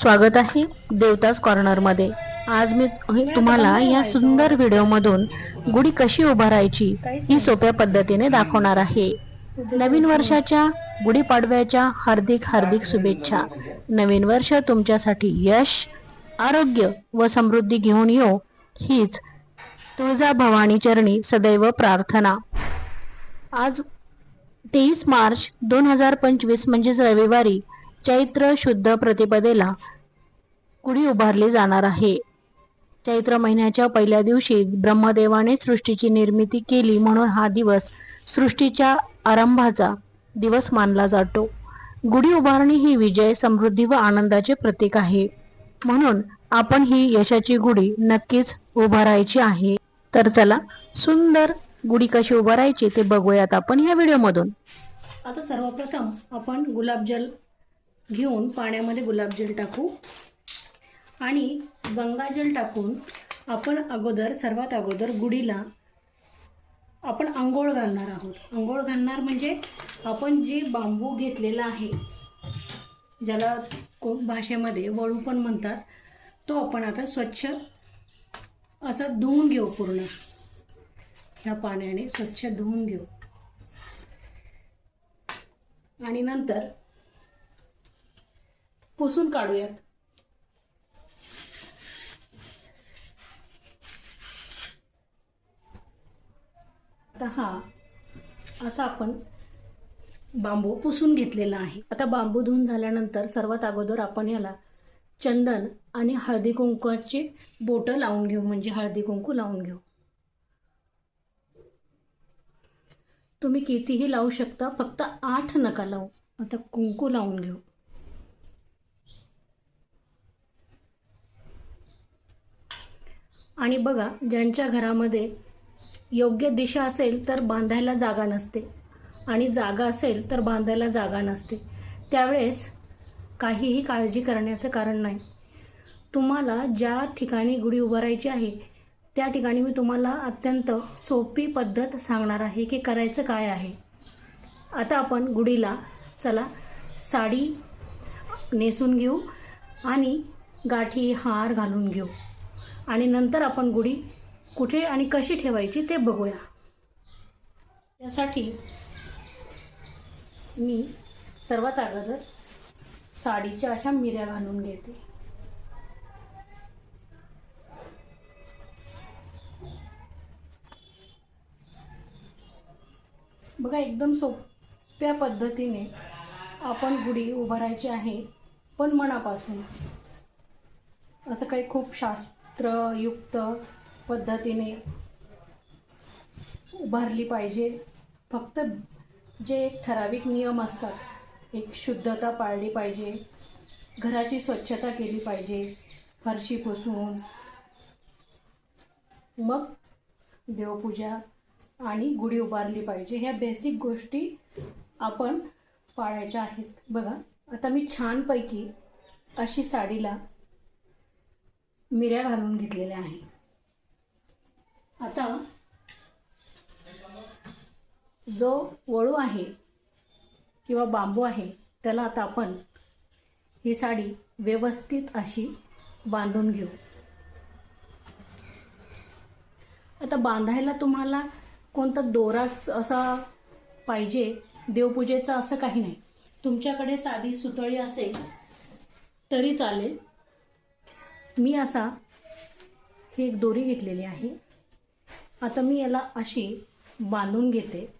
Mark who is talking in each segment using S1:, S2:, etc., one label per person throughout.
S1: स्वागत आहे देवताज कॉर्नरमध्ये आज मी तुम्हाला या सुंदर व्हिडिओमधून गुढी कशी उभारायची ही सोप्या पद्धतीने दाखवणार आहे. नवीन वर्षाच्या गुढीपाडव्याच्या हार्दिक हार्दिक शुभेच्छा. नवीन वर्ष तुमच्यासाठी यश आरोग्य व समृद्धी घेऊन येऊ हीच तुळजा भवानी चरणी सदैव प्रार्थना. आज तेवीस मार्च दोन हजार पंचवीस म्हणजेच रविवारी चैत्र शुद्ध प्रतिपदेला गुढी उभारली जाणार आहे. चैत्र महिन्याच्या पहिल्या दिवशी ब्रह्मदेवाने सृष्टीची निर्मिती केली म्हणून हा दिवस सृष्टीच्या आरंभाचा दिवस मानला जातो. गुढी उभारणी ही विजय समृद्धी व आनंदाचे प्रतीक आहे. म्हणून आपण ही यशाची गुढी नक्कीच उभारायची आहे. तर चला सुंदर गुढी कशी उभारायची ते बघूयात आपण या व्हिडिओमधून.
S2: आता सर्वप्रथम आपण गुलाबजल घेऊन पाण्यामध्ये गुलाबजल टाकू. आणि गंगाजल टाकून आपण अगोदर सर्वात अगोदर गुढीला आपण आंघोळ घालणार आहोत. आंघोळ घालणार म्हणजे आपण जे बांबू घेतलेला आहे ज्याला कोण भाषेमध्ये वळू पण म्हणतात तो आपण आता स्वच्छ असं धुवून घेऊ पूर्ण. ह्या पाण्याने स्वच्छ धुवून घेऊ. आणि नंतर पुसून काढूयात. आता हा असा आपण बांबू पुसून घेतलेला आहे. आता बांबू धुवून झाल्यानंतर सर्वात अगोदर आपण याला चंदन आणि हळदी कुंकवाची बोटं लावून घेऊ म्हणजे हळदी कुंकू लावून घेऊ. तुम्ही कितीही लावू शकता फक्त आठ नका लावू. आता कुंकू लावून घेऊ. आणि बघा ज्यांच्या घरामध्ये योग्य दिशा असेल तर बांधायला जागा नसते. आणि जागा असेल तर बांधायला जागा नसते. त्यावेळेस काहीही काळजी करण्याचं कारण नाही. तुम्हाला ज्या ठिकाणी गुढी उभारायची आहे त्या ठिकाणी मी तुम्हाला अत्यंत सोपी पद्धत सांगणार आहे की करायचं काय आहे. आता आपण गुढीला चला साडी नेसून घेऊ आणि गाठी हार घालून घेऊ. आणि नंतर आपण गुढी कुठे आणि कशी ठेवायची ते बघूया. त्यासाठी मी सर्वात अगोदर साडीच्या अशा मिऱ्या घालून घेते. बघा एकदम सोप्या पद्धतीने आपण गुढी उभारायची आहे पण मनापासून. असं काही खूप पात्रयुक्त पद्धतीने उभारली पाहिजे. फक्त जे ठराविक नियम असतात एक शुद्धता पाळली पाहिजे घराची स्वच्छता केली पाहिजे फरशी पुसून मग देवपूजा आणि गुढी उभारली पाहिजे. ह्या बेसिक गोष्टी आपण पाळायच्या आहेत. बघा आता मी छानपैकी अशी साडीला मिऱ्या घालून घेतलेल्या आहे. आता जो वळू आहे किंवा बांबू आहे त्याला आता आपण ही साडी व्यवस्थित अशी बांधून घेऊ. आता बांधायला तुम्हाला कोणता दोराच असा पाहिजे देवपूजेचा असं काही नाही. तुमच्याकडे साधी सुतळी असेल तरी चालेल. मी असा ही एक दोरी घेतलेली आहे. आता मी याला अशी बांधून घेते.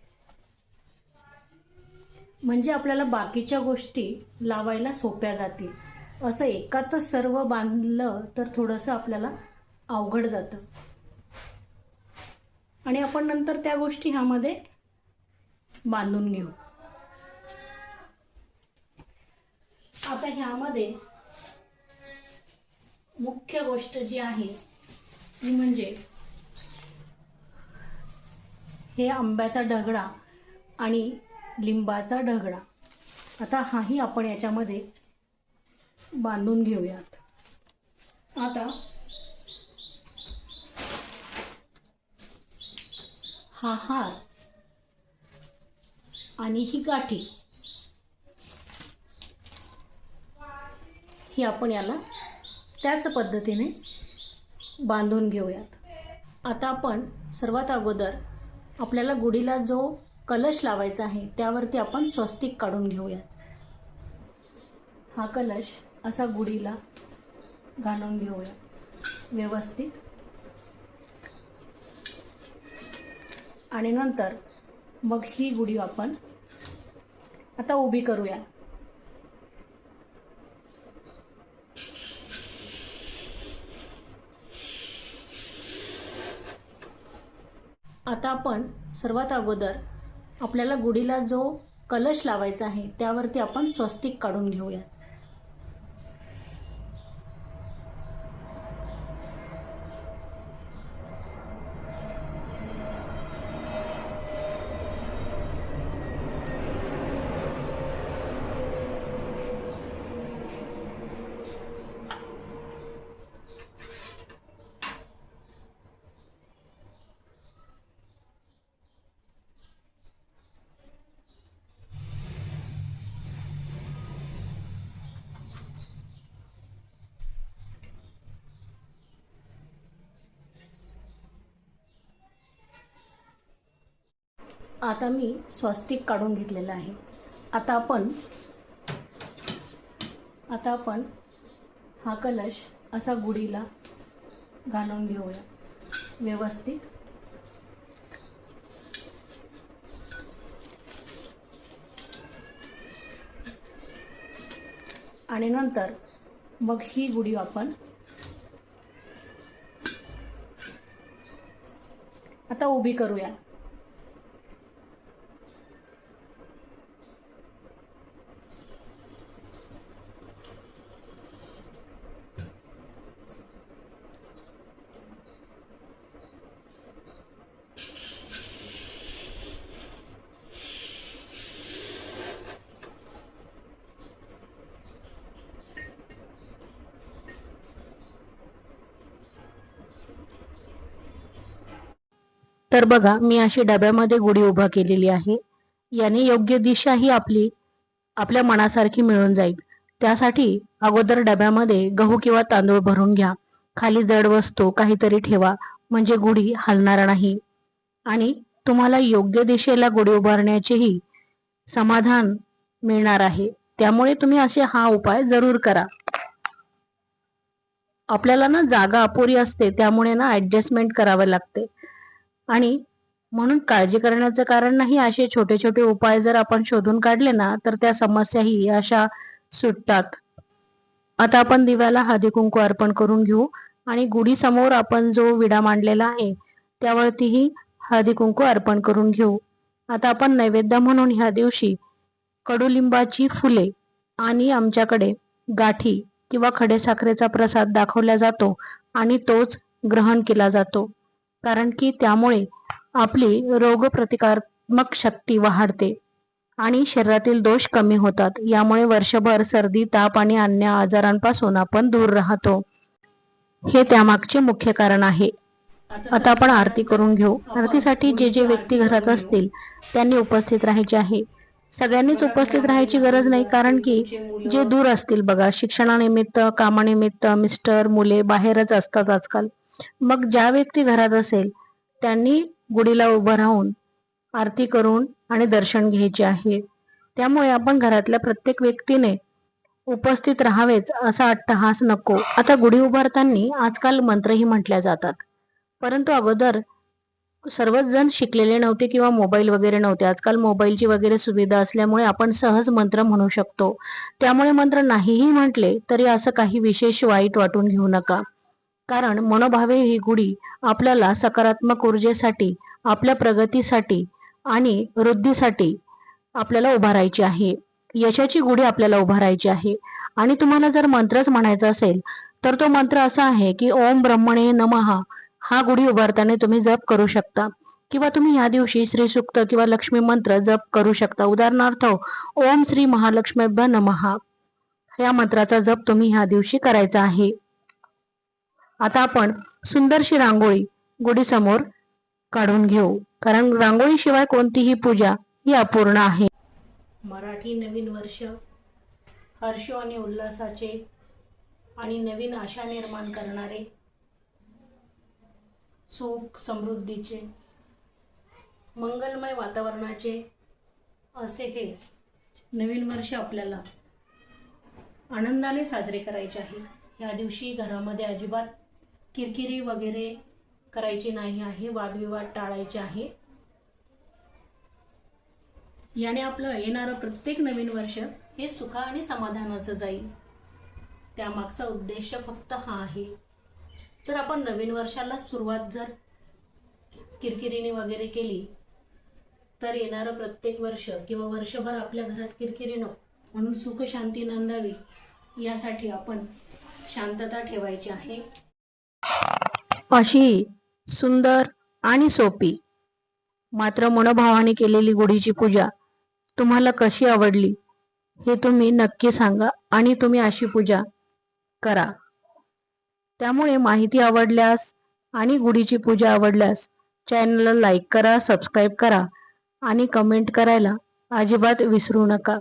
S2: म्हणजे आपल्याला बाकीच्या गोष्टी लावायला सोप्या जातील. असं एकातच सर्व बांधलं तर थोडंसं आपल्याला अवघड जातं. आणि आपण नंतर त्या गोष्टी ह्यामध्ये बांधून घेऊ. आता ह्यामध्ये मुख्य गोष्ट जी आहे ती म्हणजे हे आंब्याचा ढगळा आणि लिंबाचा ढगळा. आता हाही आपण याच्यामध्ये बांधून घेऊयात. आता हा हार आणि ही गाठी ही आपण याला त्याच पद्धतीने बांधून घेऊयात. आता आपण सर्वात अगोदर आपल्याला गुढीला जो कलश लावायचा आहे त्यावरती आपण स्वस्तिक काढून घेऊयात. हा कलश असा गुढीला घालून घेऊया व्यवस्थित. आणि नंतर मग ही गुढी आपण आता उभी करूया आता आपण सर्वात अगोदर आपल्याला गुढीला जो कलश लावायचा आहे त्यावरती आपण स्वस्तिक काढून घेऊयात. आता मी स्वस्तिक काढून घेतलेलं आहे. आता आपण आता आपण हा कलश असा गुढीला घालून घेऊया. व्यवस्थित. आणि नंतर मग ही गुढी आपण आता उभी करूया.
S1: तर बघा मी अशी डब्यामध्ये गुढी उभा केलेली आहे. याने योग्य दिशा ही आपली आपल्या मनासारखी मिळून जाईल. त्यासाठी अगोदर डब्यामध्ये गहू किंवा तांदूळ भरून घ्या. खाली जड वस्तू काहीतरी ठेवा म्हणजे गुढी हलणार नाही. आणि तुम्हाला योग्य दिशेला गुढी उभारण्याचेही समाधान मिळणार आहे. त्यामुळे तुम्ही असे हा उपाय जरूर करा. आपल्याला ना जागा अपुरी असते त्यामुळे ना ऍडजस्टमेंट करावं लागते. आणि म्हणून काळजी करण्याचं कारण नाही असे छोटे छोटे उपाय जर आपण शोधून काढले ना तर त्या समस्याही अशा सुटतात. आता आपण दिव्याला हळदी कुंकू अर्पण करून घेऊ आणि गुढी समोर आपण जो विडा मांडलेला आहे त्यावरतीही हळदी कुंकू अर्पण करून घेऊ. आता आपण नैवेद्य म्हणून ह्या दिवशी कडुलिंबाची फुले आणि आमच्याकडे गाठी किंवा खडेसाखरेचा प्रसाद दाखवला जातो आणि तोच ग्रहण केला जातो. कारण की त्यामुळे आपली रोगप्रतिकारात्मक शक्ती वाढते आणि शरीरातील दोष कमी होतात. यामुळे वर्षभर सर्दी ताप आणि अन्य आजारांपासून आपण दूर राहतो. हे त्यामागचे मुख्य कारण आहे. आता आपण आरती करून घेऊ. आरतीसाठी जे जे व्यक्ती घरात असतील त्यांनी उपस्थित राहायचे आहे. सगळ्यांनीच उपस्थित राहायची गरज नाही कारण की जे दूर असतील बघा शिक्षणानिमित्त कामानिमित्त मिस्टर मुले बाहेरच असतात आजकाल. मग ज्या व्यक्ती घरात असेल त्यांनी गुढीला उभं राहून आरती करून आणि दर्शन घ्यायचे आहे. त्यामुळे आपण घरातल्या प्रत्येक व्यक्तीने उपस्थित राहावेच असा अट्टहास नको. आता गुढी उभारताना आजकाल मंत्रही म्हटल्या जातात. परंतु अगोदर सर्वच जण शिकलेले नव्हते किंवा मोबाईल वगैरे नव्हते. आजकाल मोबाईलची वगैरे सुविधा असल्यामुळे आपण सहज मंत्र म्हणू शकतो. त्यामुळे मंत्र नाहीही म्हटले तरी असं काही विशेष वाईट वाटून घेऊ नका. कारण मनोभावे ही गुढी आपल्याला सकारात्मक ऊर्जेसाठी आपल्या प्रगतीसाठी आणि वृद्धीसाठी आपल्याला उभारायची आहे. यशाची गुढी आपल्याला उभारायची आहे. आणि तुम्हाला जर मंत्रच म्हणायचा असेल तर तो मंत्र असा आहे की ओम ब्रह्मणे नमहा हा गुढी उभारताना तुम्ही जप करू शकता. किंवा तुम्ही या दिवशी श्री सुक्त किंवा लक्ष्मी मंत्र जप करू शकता. उदाहरणार्थ ओम श्री महालक्ष्मीभ्य नमहा या मंत्राचा जप तुम्ही ह्या दिवशी करायचा आहे. आता आपण सुंदरशी रांगोळी गुढीसमोर काढून घेऊ. कारण रांगोळीशिवाय कोणतीही पूजा ही अपूर्ण आहे.
S2: मराठी नवीन वर्ष हर्ष आणि उल्हासाचे आणि नवीन आशा निर्माण करणारे सुख समृद्धीचे मंगलमय वातावरणाचे असे हे नवीन वर्ष आपल्याला आनंदाने साजरे करायचे आहे. या दिवशी घरामध्ये अजिबात किरकिरी वगैरे करायची नाही आहे वादविवाद टाळायचे आहे. याने आपलं येणारं प्रत्येक नवीन वर्ष हे सुखा आणि समाधानाचं जाईल. त्यामागचा उद्देश फक्त हा आहे. जर आपण नवीन वर्षाला सुरुवात जर किरकिरीने वगैरे केली तर येणारं प्रत्येक वर्ष किंवा वर्षभर आपल्या घरात किरकिरी नको. म्हणून सुख शांती नांदावी यासाठी आपण शांतता ठेवायची आहे.
S1: अशी सुंदर आणि सोपी मात्र मनोभावाने केलेली गुढीची पूजा तुम्हाला कशी आवडली हे तुम्ही नक्की सांगा आणि तुम्ही अशी पूजा करा. त्यामुळे माहिती आवडल्यास आणि गुढीची पूजा आवडल्यास चॅनलला लाईक करा सबस्क्राईब करा आणि कमेंट करायला अजिबात विसरू नका.